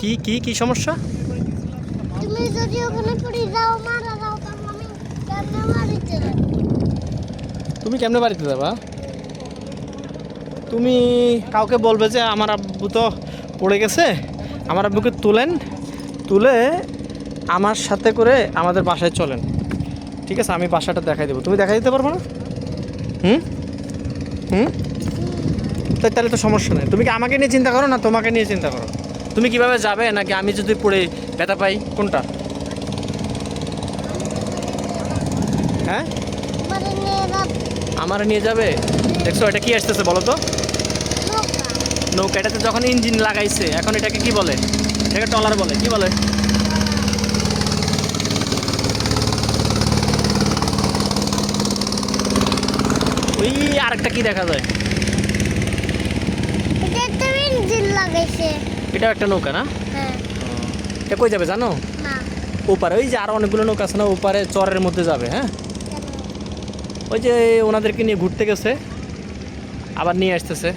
কি কি কি সমস্যা? তুমি যদি ওখানে পড়ে যাও মারা যাও আমি কেমনে বাড়িতে তুমি কেমনে বাড়িতে যাবা? তুমি কাউকে বলবে যে আমার আব্বু তো পড়ে গেছে আমার আব্বুকে তুলেন তুলে আমার সাথে করে আমাদের বাসায় চলেন। ঠিক আছে আমি বাসাটা দেখাই দেবো। তুমি দেখাই দিতে পারব না? হুম? হুম? তাই তাহলে তো সমস্যা নেই। তুমি কি আমাকে নিয়ে চিন্তা করো না তোমাকে নিয়ে চিন্তা করো? তুমি কীভাবে যাবে? নাকি আমি যদি পড়ে ব্যথা পাই, কোনটা? হ্যাঁ? আমার নিয়ে যাব? দেখছ, এটা কি আসতেছে বলো তো? নৌকা। এটাতে যখন ইঞ্জিন লাগাইছে, এখন এটাকে কি বলে? এটাকে টলার বলে। কি বলে? ওই আরেকটা কি দেখা যায়? লাগাইছে। এটাও একটা নৌকা না? হ্যাঁ। এটা কই যাবে জানো? ওপারে ওই যে আরও অনেকগুলো নৌকা আছে না ওপারে চরের মধ্যে যাবে হ্যাঁ? ওই যে ওনাদেরকে নিয়ে ঘুরতে গেছে আবার নিয়ে আসতেছে।